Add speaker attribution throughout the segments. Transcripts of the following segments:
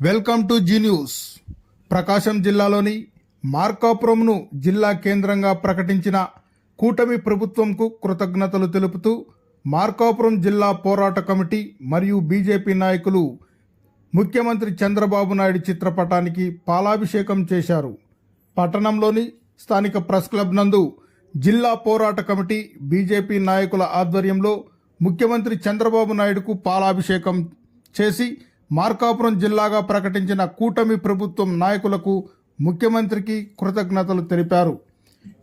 Speaker 1: Welcome to Zee News. Prakasam జిల్లాలోని మార్కాపురంను జిల్లా కేంద్రంగా ప్రకటించిన కూటమి ప్రభుత్వంకు కృతజ్ఞతలు తెలుపుతూ మార్కాపురం జిల్లా పోరాట కమిటీ మరియు బీజేపీ నాయకులు ముఖ్యమంత్రి చంద్రబాబు నాయుడు చిత్రపటానికి పాలాభిషేకం చేశారు. పట్టణంలోని స్థానిక ప్రెస్ క్లబ్ నందు జిల్లా పోరాట కమిటీ బీజేపీ నాయకుల ఆధ్వర్యంలో ముఖ్యమంత్రి చంద్రబాబు నాయుడుకు పాలాభిషేకం చేసి మార్కాపురం జిల్లాగా ప్రకటించిన కూటమి ప్రభుత్వం నాయకులకు ముఖ్యమంత్రికి కృతజ్ఞతలు తెలిపారు.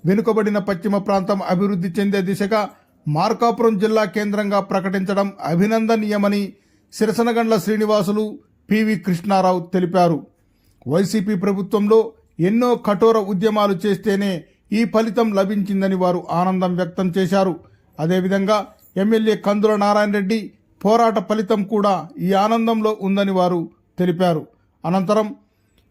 Speaker 1: వెనుకబడిన పశ్చిమ ప్రాంతం అభివృద్ధి చెందే దిశగా మార్కాపురం జిల్లా కేంద్రంగా ప్రకటించడం అభినందనీయమని సిరసనగండ్ల శ్రీనివాసులు పివి కృష్ణారావు తెలిపారు. వైసీపీ ప్రభుత్వంలో ఎన్నో కఠోర ఉద్యమాలు చేస్తేనే ఈ ఫలితం లభించిందని వారు ఆనందం వ్యక్తం చేశారు. అదేవిధంగా ఎమ్మెల్యే కందుల నారాయణ రెడ్డి పోరాట ఫలితం కూడా ఈ ఆనందంలో ఉందని వారు తెలిపారు. అనంతరం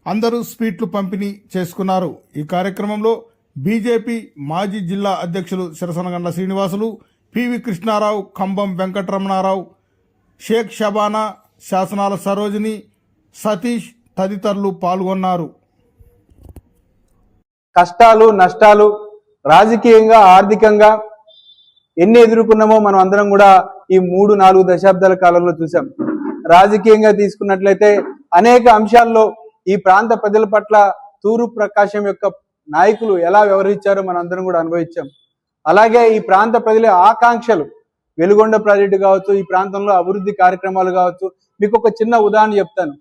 Speaker 1: అందరూ స్వీట్లు పంపిణీ చేసుకున్నారు. ఈ కార్యక్రమంలో బీజేపీ మాజీ జిల్లా అధ్యక్షులు సిరసనగండ్ల శ్రీనివాసులు పివి కృష్ణారావు కంబం వెంకటరమణారావు షేక్ షబానా శాసనాల సరోజిని సతీష్ తదితరులు పాల్గొన్నారు.
Speaker 2: కష్టాలు నష్టాలు రాజకీయంగా ఆర్థికంగా ఎన్ని ఎదుర్కొన్నామో మనం అందరం కూడా ఈ మూడు నాలుగు దశాబ్దాల కాలంలో చూసాం. రాజకీయంగా తీసుకున్నట్లయితే అనేక అంశాల్లో ఈ ప్రాంత ప్రజల పట్ల తూరు ప్రకాశం యొక్క నాయకులు ఎలా వ్యవహరించారో మనం అందరం కూడా అనుభవించాం. అలాగే ఈ ప్రాంత ప్రజల ఆకాంక్షలు వెలుగొండ ప్రాజెక్టు కావచ్చు ఈ ప్రాంతంలో అభివృద్ధి కార్యక్రమాలు కావచ్చు మీకు ఒక చిన్న ఉదాహరణ చెప్తాను.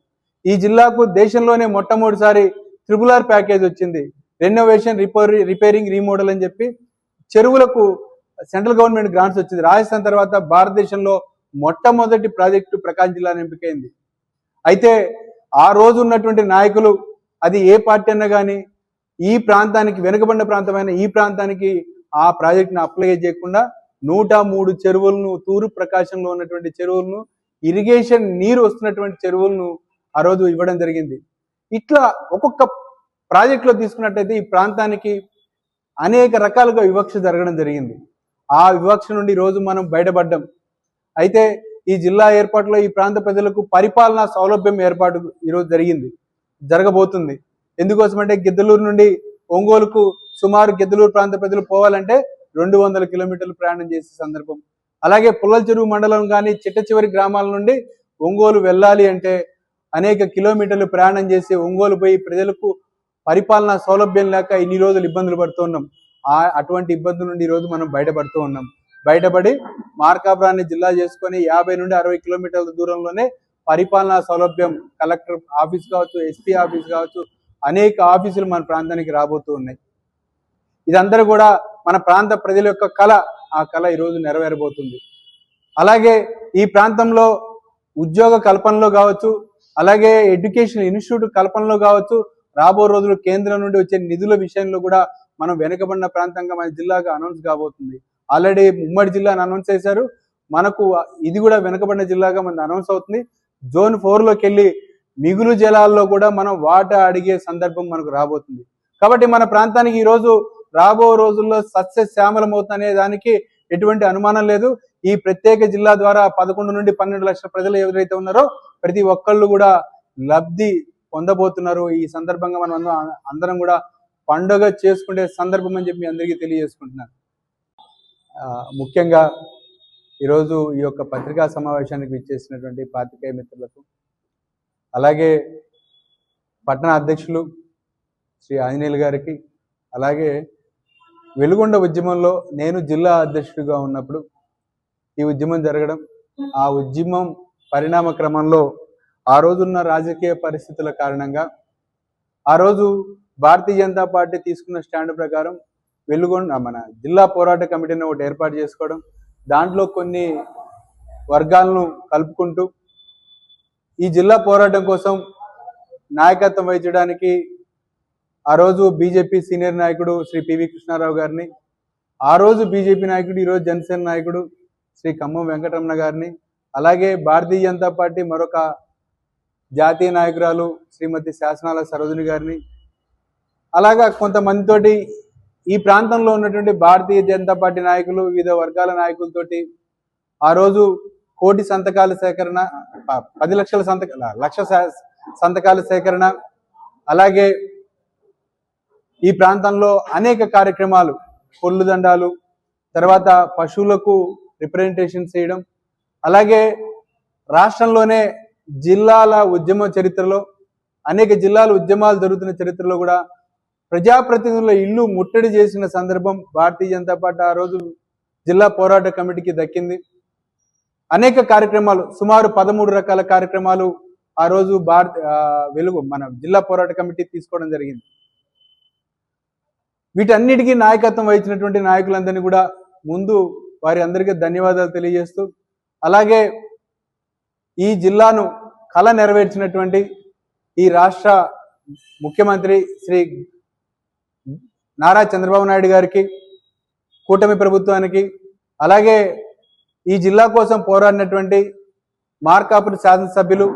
Speaker 2: ఈ జిల్లాకు దేశంలోనే మొట్టమొదటిసారి త్రిబుల్ ఆర్ ప్యాకేజ్ వచ్చింది. రెనోవేషన్ రిపేర్ రిపేరింగ్ రీమోడల్ అని చెప్పి చెరువులకు సెంట్రల్ గవర్నమెంట్ గ్రాంట్స్ వచ్చింది. రాజస్థాన్ తర్వాత భారతదేశంలో మొట్టమొదటి ప్రాజెక్టు ప్రకాశం జిల్లా ఎంపికైంది. అయితే ఆ రోజు ఉన్నటువంటి నాయకులు అది ఏ పార్టీ అన్నా కానీ ఈ ప్రాంతానికి వెనుకబడిన ప్రాంతమైన ఈ ప్రాంతానికి ఆ ప్రాజెక్టును అప్లై చేయకుండా నూట మూడు చెరువులను తూరు ప్రకాశంలో ఉన్నటువంటి చెరువులను ఇరిగేషన్ నీరు వస్తున్నటువంటి చెరువులను ఆ రోజు ఇవ్వడం జరిగింది. ఇట్లా ఒక్కొక్క ప్రాజెక్టులో తీసుకున్నట్టయితే ఈ ప్రాంతానికి అనేక రకాలుగా వివక్ష జరగడం జరిగింది. ఆ వివక్ష నుండి రోజు మనం బయటపడ్డాం. అయితే ఈ జిల్లా ఏర్పాటులో ఈ ప్రాంత ప్రజలకు పరిపాలనా సౌలభ్యం ఏర్పాటు ఈరోజు జరిగింది జరగబోతుంది. ఎందుకోసమంటే గిద్దలూరు నుండి ఒంగోలుకు సుమారు గిద్దలూరు ప్రాంత ప్రజలు పోవాలంటే రెండు వందల కిలోమీటర్లు ప్రయాణం చేసే సందర్భం. అలాగే పుల్లల చెరువు మండలం కానీ చిట్ట చివరి గ్రామాల నుండి ఒంగోలు వెళ్ళాలి అంటే అనేక కిలోమీటర్లు ప్రయాణం చేసి ఒంగోలు పోయి ప్రజలకు పరిపాలనా సౌలభ్యం లేక ఇన్ని రోజులు ఇబ్బందులు పడుతున్నాం అటువంటి ఇబ్బందుల నుండి ఈ రోజు మనం బయటపడుతూ ఉన్నాం. బయటపడి మార్కాపురాన్ని జిల్లా చేసుకొని యాభై నుండి అరవై కిలోమీటర్ల దూరంలోనే పరిపాలనా సౌలభ్యం కలెక్టర్ ఆఫీస్ కావచ్చు ఎస్పీ ఆఫీస్ కావచ్చు అనేక ఆఫీసులు మన ప్రాంతానికి రాబోతూ ఉన్నాయి. ఇదందరూ కూడా మన ప్రాంత ప్రజల యొక్క కళ. ఆ కళ ఈరోజు నెరవేరబోతుంది. అలాగే ఈ ప్రాంతంలో ఉద్యోగ కల్పనలో కావచ్చు అలాగే ఎడ్యుకేషన్ ఇన్స్టిట్యూట్ కల్పనలో కావచ్చు రాబో రోజులు కేంద్రం నుండి వచ్చే నిధుల విషయంలో కూడా మనం వెనుకబడిన ప్రాంతంగా మన జిల్లాగా అనౌన్స్ కాబోతుంది. ఆల్రెడీ ఉమ్మడి జిల్లాను అనౌన్స్ చేశారు. మనకు ఇది కూడా వెనుకబడిన జిల్లాగా మనది అనౌన్స్ అవుతుంది. జోన్ ఫోర్లోకి వెళ్ళి మిగులు జలాల్లో కూడా మనం వాటా అడిగే సందర్భం మనకు రాబోతుంది. కాబట్టి మన ప్రాంతానికి ఈ రోజు రాబో రోజుల్లో సస్యశ్యామలం అవుతుందనే దానికి ఎటువంటి అనుమానం లేదు. ఈ ప్రత్యేక జిల్లా ద్వారా పదకొండు నుండి పన్నెండు లక్షల ప్రజలు ఎవరైతే ఉన్నారో ప్రతి ఒక్కళ్ళు కూడా లబ్ధి పొందబోతున్నారు. ఈ సందర్భంగా మనం అందరం కూడా పండుగ చేసుకునే సందర్భం అని చెప్పి మీ అందరికీ తెలియజేసుకుంటున్నాను. ముఖ్యంగా ఈరోజు ఈ యొక్క పత్రికా సమావేశానికి విచ్చేసినటువంటి పాతికేయ మిత్రులకు అలాగే పట్టణ అధ్యక్షులు శ్రీ ఆంజనేయులు గారికి అలాగే వెలుగొండ ఉద్యమంలో నేను జిల్లా అధ్యక్షుడిగా ఉన్నప్పుడు ఈ ఉద్యమం జరగడం ఆ ఉద్యమం పరిణామ క్రమంలో ఆ రోజున్న రాజకీయ పరిస్థితుల కారణంగా ఆ రోజు భారతీయ జనతా పార్టీ తీసుకున్న స్టాండ్ ప్రకారం వెలుగొండ మన జిల్లా పోరాట కమిటీని ఒకటి ఏర్పాటు చేసుకోవడం దాంట్లో కొన్ని వర్గాలను కలుపుకుంటూ ఈ జిల్లా పోరాటం కోసం నాయకత్వం వహించడానికి ఆ రోజు బీజేపీ సీనియర్ నాయకుడు శ్రీ పివి కృష్ణారావు గారిని ఆ రోజు బీజేపీ నాయకుడు ఈరోజు జనసేన నాయకుడు శ్రీ ఖమ్మం వెంకటరమణ గారిని అలాగే భారతీయ జనతా పార్టీ మరొక జాతీయ నాయకురాలు శ్రీమతి శాసనాల సరోజిని గారిని అలాగా కొంతమందితోటి ఈ ప్రాంతంలో ఉన్నటువంటి భారతీయ జనతా పార్టీ నాయకులు వివిధ వర్గాల నాయకులతోటి ఆ రోజు కోటి సంతకాల సేకరణ ప- పది లక్షల సంతకాల లక్ష సంతకాల సేకరణ అలాగే ఈ ప్రాంతంలో అనేక కార్యక్రమాలు పొల్లు దండాలు తర్వాత పశువులకు రిప్రజెంటేషన్ చేయడం అలాగే రాష్ట్రంలోనే జిల్లాల ఉద్యమ చరిత్రలో అనేక జిల్లాల ఉద్యమాలు జరుగుతున్న చరిత్రలో కూడా ప్రజాప్రతినిధుల ఇల్లు ముట్టడి చేసిన సందర్భం భారతీయ జనతా పార్టీ ఆ రోజు జిల్లా పోరాట కమిటీకి దక్కింది. అనేక కార్యక్రమాలు సుమారు పదమూడు రకాల కార్యక్రమాలు ఆ రోజు భారత వెలుగు మన జిల్లా పోరాట కమిటీ తీసుకోవడం జరిగింది. వీటన్నిటికీ నాయకత్వం వహించినటువంటి నాయకులందరినీ కూడా ముందు వారి అందరికీ ధన్యవాదాలు తెలియజేస్తూ అలాగే ఈ జిల్లాను కళ నెరవేర్చినటువంటి ఈ రాష్ట్ర ముఖ్యమంత్రి శ్రీ నారా చంద్రబాబు నాయుడు గారికి కూటమి ప్రభుత్వానికి అలాగే ఈ జిల్లా కోసం పోరాడినటువంటి మార్కాపురి శాసనసభ్యులు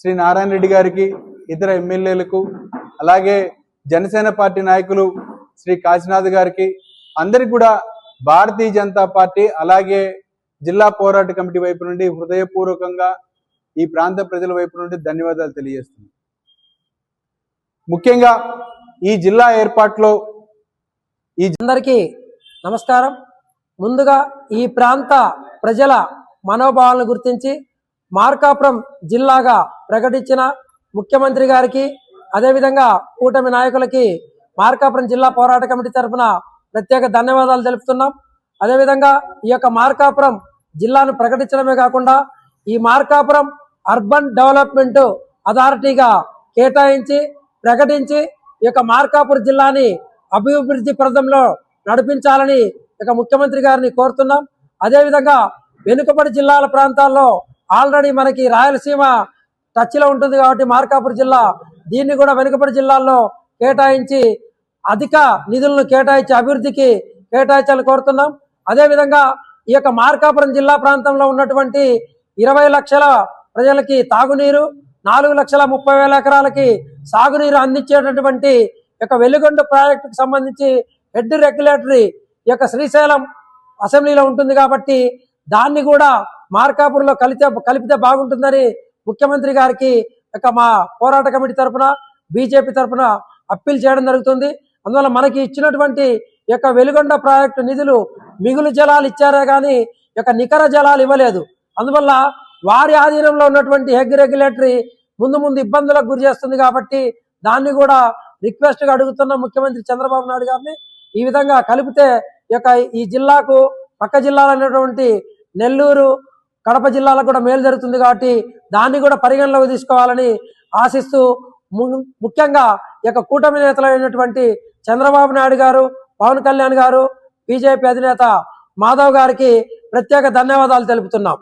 Speaker 2: శ్రీ నారాయణ రెడ్డి గారికి ఇతర ఎమ్మెల్యేలకు అలాగే జనసేన పార్టీ నాయకులు శ్రీ కాశీనాథ్ గారికి అందరికి కూడా భారతీయ జనతా పార్టీ అలాగే జిల్లా పోరాట కమిటీ వైపు నుండి హృదయపూర్వకంగా ఈ ప్రాంత ప్రజల వైపు నుండి ధన్యవాదాలు తెలియజేస్తున్నాను ముఖ్యంగా ఈ జిల్లా ఏర్పాటులో
Speaker 3: అందరికీ నమస్కారం. ముందుగా ఈ ప్రాంత ప్రజల మనోభావాలను గుర్తించి మార్కాపురం జిల్లాగా ప్రకటించిన ముఖ్యమంత్రి గారికి అదేవిధంగా కూటమి నాయకులకి మార్కాపురం జిల్లా పోరాట కమిటీ తరఫున ప్రత్యేక ధన్యవాదాలు తెలుపుతున్నాం. అదేవిధంగా ఈ యొక్క మార్కాపురం జిల్లాను ప్రకటించడమే కాకుండా ఈ మార్కాపురం అర్బన్ డెవలప్మెంట్ అథారిటీగా కేటాయించి ప్రకటించి ఈ యొక్క మార్కాపురం జిల్లాని అభివృద్ధి ప్రదంలో నడిపించాలని ఇక ముఖ్యమంత్రి గారిని కోరుతున్నాం. అదేవిధంగా వెనుకబడి జిల్లాల ప్రాంతాల్లో ఆల్రెడీ మనకి రాయలసీమ టచ్లో ఉంటుంది కాబట్టి మార్కాపురం జిల్లా దీన్ని కూడా వెనుకబడి జిల్లాల్లో కేటాయించి అధిక నిధులను కేటాయించి అభివృద్ధికి కేటాయించాలని కోరుతున్నాం. అదేవిధంగా ఈ యొక్క మార్కాపురం జిల్లా ప్రాంతంలో ఉన్నటువంటి ఇరవై లక్షల ప్రజలకి తాగునీరు నాలుగు లక్షల ముప్పై వేల ఎకరాలకి సాగునీరు అందించేటటువంటి యొక్క వెలుగొండ ప్రాజెక్టుకు సంబంధించి హెడ్ రెగ్యులేటరీ యొక్క శ్రీశైలం అసెంబ్లీలో ఉంటుంది కాబట్టి దాన్ని కూడా మార్కాపూర్లో కలితే కలిపితే బాగుంటుందని ముఖ్యమంత్రి గారికి యొక్క మా పోరాట కమిటీ తరఫున బీజేపీ తరఫున అప్పీల్ చేయడం జరుగుతుంది. అందువల్ల మనకి ఇచ్చినటువంటి యొక్క వెలుగొండ ప్రాజెక్టు నిధులు మిగులు జలాలు ఇచ్చారే కానీ యొక్క నికర జలాలు ఇవ్వలేదు. అందువల్ల వారి ఆధీనంలో ఉన్నటువంటి హెగ్ రెగ్యులేటరీ ముందు ముందు ఇబ్బందులకు గురి చేస్తుంది కాబట్టి దాన్ని కూడా రిక్వెస్ట్గా అడుగుతున్న ముఖ్యమంత్రి చంద్రబాబు నాయుడు గారిని ఈ విధంగా కలిపితే యొక్క ఈ జిల్లాకు పక్క జిల్లాలైనటువంటి నెల్లూరు కడప జిల్లాలకు కూడా మేలు జరుగుతుంది కాబట్టి దాన్ని కూడా పరిగణలోకి తీసుకోవాలని ఆశిస్తూ ము- ముఖ్యంగా ఈ యొక్క కూటమి నేతలైనటువంటి చంద్రబాబు నాయుడు గారు పవన్ కళ్యాణ్ గారు బీజేపీ అధినేత మాధవ్ గారికి ప్రత్యేక ధన్యవాదాలు తెలుపుతున్నాం.